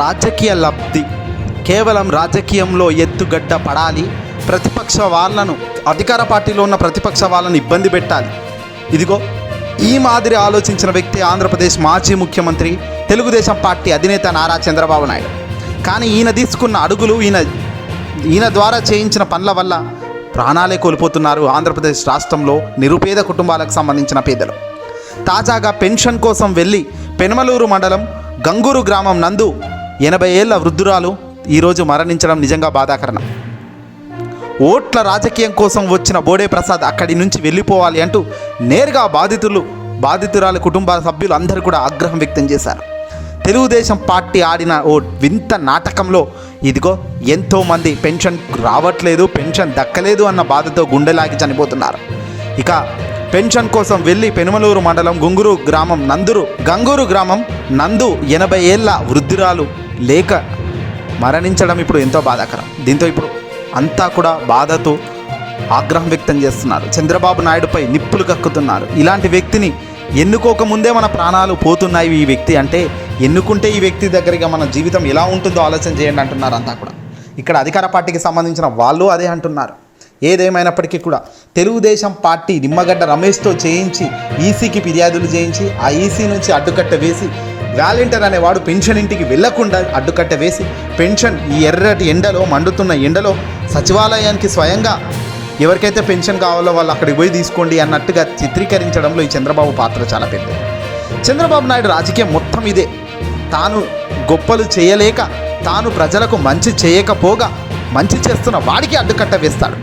రాజకీయ లబ్ధి. కేవలం రాజకీయంలో ఎత్తుగడ్డ పడాలి ప్రతిపక్ష వాళ్ళను అధికార పార్టీలో ఉన్న ప్రతిపక్ష వాళ్ళను ఇబ్బంది పెట్టాలి. ఇదిగో ఈ మాదిరి ఆలోచించిన వ్యక్తి ఆంధ్రప్రదేశ్ మాజీ ముఖ్యమంత్రి తెలుగుదేశం పార్టీ అధినేత నారా చంద్రబాబు నాయుడు. కానీ ఈయన తీసుకున్న అడుగులు ఈయన ఈయన ద్వారా చేయించిన పనుల వల్ల ప్రాణాలే కోల్పోతున్నారు ఆంధ్రప్రదేశ్ రాష్ట్రంలో నిరుపేద కుటుంబాలకు సంబంధించిన పేదలు. తాజాగా పెన్షన్ కోసం వెళ్ళి పెనమలూరు మండలం గంగూరు గ్రామం నందు ఎనభై ఏళ్ళ వృద్ధురాలు ఈరోజు మరణించడం నిజంగా బాధాకరణం. ఓట్ల రాజకీయం కోసం వచ్చిన బోడే ప్రసాద్ అక్కడి నుంచి వెళ్ళిపోవాలి అంటూ నేరుగా బాధితులు బాధితురాలు కుటుంబ సభ్యులు అందరూ కూడా ఆగ్రహం వ్యక్తం చేశారు. తెలుగుదేశం పార్టీ ఆడిన ఓ వింత నాటకంలో ఇదిగో ఎంతోమంది పెన్షన్ రావట్లేదు పెన్షన్ దక్కలేదు అన్న బాధతో గుండెలాగి చనిపోతున్నారు. ఇక పెన్షన్ కోసం వెళ్ళి పెనుమలూరు మండలం గుంగూరు గ్రామం నందురు గంగూరు గ్రామం నందు ఎనభై ఏళ్ళ వృద్ధురాలు లేక మరణించడం ఇప్పుడు ఎంతో బాధాకరం. దీంతో ఇప్పుడు అంతా కూడా బాధతో ఆగ్రహం వ్యక్తం చేస్తున్నారు. చంద్రబాబు నాయుడుపై నిప్పులు కక్కుతున్నారు. ఇలాంటి వ్యక్తిని ఎన్నుకోకముందే మన ప్రాణాలు పోతున్నాయి ఈ వ్యక్తి అంటే ఎన్నుకుంటే ఈ వ్యక్తి దగ్గరగా మన జీవితం ఎలా ఉంటుందో ఆలోచన చేయండి అంటున్నారు అంతా కూడా. ఇక్కడ అధికార పార్టీకి సంబంధించిన వాళ్ళు అదే అంటున్నారు. ఏదేమైనప్పటికీ కూడా తెలుగుదేశం పార్టీ నిమ్మగడ్డ రమేష్తో చేయించి ఈసీకి ఫిర్యాదులు చేయించి ఆ ఈసీ నుంచి అడ్డుకట్ట వేసి వాలంటీర్ అనేవాడు పెన్షన్ ఇంటికి వెళ్ళకుండా అడ్డుకట్ట వేసి పెన్షన్ ఈ ఎర్రటి ఎండలో మండుతున్న ఎండలో సచివాలయానికి స్వయంగా ఎవరికైతే పెన్షన్ కావాలో వాళ్ళు అక్కడికి పోయి తీసుకోండి అన్నట్టుగా చిత్రీకరించడంలో ఈ చంద్రబాబు పాత్ర చాలా పెద్దది చంద్రబాబు నాయుడు రాజకీయం మొత్తం ఇదే. తాను గొప్పలు చేయలేక తాను ప్రజలకు మంచి చేయకపోగా మంచి చేస్తున్న వాడికి అడ్డుకట్ట వేస్తాడు.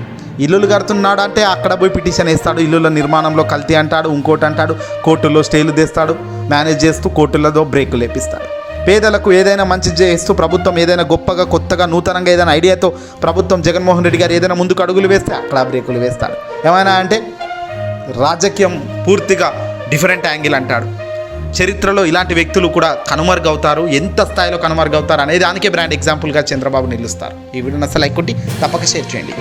ఇల్లులు కడుతున్నాడు అంటే అక్కడ పోయి పిటిషన్ వేస్తాడు. ఇల్లుల నిర్మాణంలో కల్తీ అంటాడు ఇంకోటి అంటాడు కోర్టులో స్టేలు తెస్తాడు మేనేజ్ చేస్తూ కోర్టులతో బ్రేకులు లేపిస్తాడు. పేదలకు ఏదైనా మంచి చేస్తూ ప్రభుత్వం ఏదైనా గొప్పగా కొత్తగా నూతనంగా ఏదైనా ఐడియాతో ప్రభుత్వం జగన్మోహన్ రెడ్డి గారు ఏదైనా ముందుకు అడుగులు వేస్తే అక్కడ బ్రేకులు వేస్తాడు. ఏమైనా అంటే రాజకీయం పూర్తిగా డిఫరెంట్ యాంగిల్ అంటాడు. చరిత్రలో ఇలాంటి వ్యక్తులు కూడా కనుమరుగవుతారు. ఎంత స్థాయిలో కనుమరుగవుతారు అనేది దానికే బ్రాండ్ ఎగ్జాంపుల్గా చంద్రబాబు నిలుస్తారు. ఈ వీడియో అసలు లైక్ కొట్టి తప్పక షేర్ చేయండి.